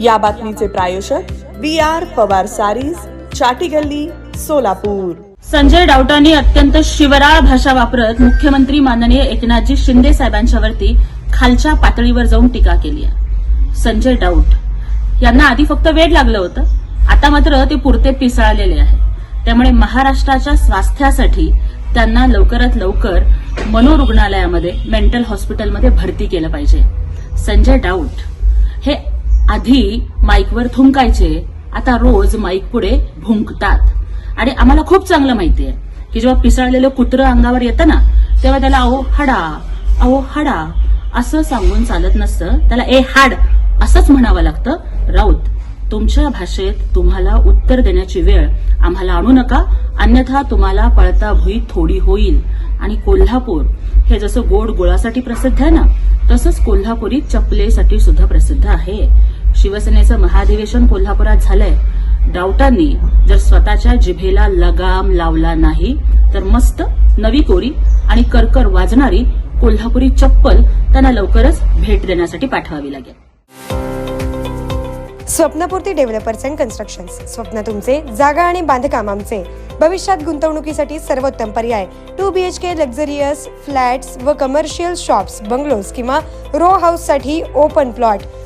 या बातमीचे प्रायोजक बी आर पवार सारीज चाटी गल्ली सोलापूर. संजय डावटांनी अत्यंत शिवराळ भाषा वापरत मुख्यमंत्री माननीय एकनाथजी शिंदे साहेबांच्यावरती खालच्या पातळीवर जाऊन टीका केली आहे. संजय डाऊट. यांना आधी फक्त वेळ लागलं होतं आता मात्र ते पुरते पिसाळलेले आहे. त्यामुळे महाराष्ट्राच्या स्वास्थ्यासाठी त्यांना लवकरात लवकर मनोरुग्णालयामध्ये मेंटल हॉस्पिटलमध्ये भरती केलं पाहिजे. संजय डाऊट. हे आधी माईकवर थुंकायचे. आता रोज माईक पुढे भुंकतात. आणि आम्हाला खूप चांगलं माहिती आहे की जेव्हा पिसाळलेलं कुत्रं अंगावर येतं ना तेव्हा त्याला अहो हाडा अहो हाडा असं सांगून चालत नसतं. त्याला ए हाड असंच म्हणावं लागतं. राऊत तुमच्या भाषेत तुम्हाला उत्तर देण्याची वेळ आम्हाला आणू नका. अन्यथा तुम्हाला पळता भुई थोडी होईल. आणि कोल्हापूर हे जसं गोड गोळासाठी प्रसिद्ध आहे ना तसंच कोल्हापुरी चपलेसाठी सुद्धा प्रसिद्ध आहे. शिवसेनेचं महाधिवेशन कोल्हापुरात झालंय. डाऊटांनी जर स्वतःच्या जिभेला लगाम लावला नाही तर मस्त नवी कोरी आणि करकर वाजणारी कोल्हापुरी चप्पल त्यांना लवकरच भेट देण्यासाठी पाठवावी लागेल. स्वप्नपूर्ती डेव्हलपर्स अँड कन्स्ट्रक्शन स्वप्न तुमचे जागा आणि बांधकाम आमचे. भविष्यात गुंतवणुकीसाठी सर्वोत्तम पर्याय. Two B H K luxurious flats व कमर्शियल शॉप्स बंगलोज किंवा रो हाऊससाठी ओपन प्लॉट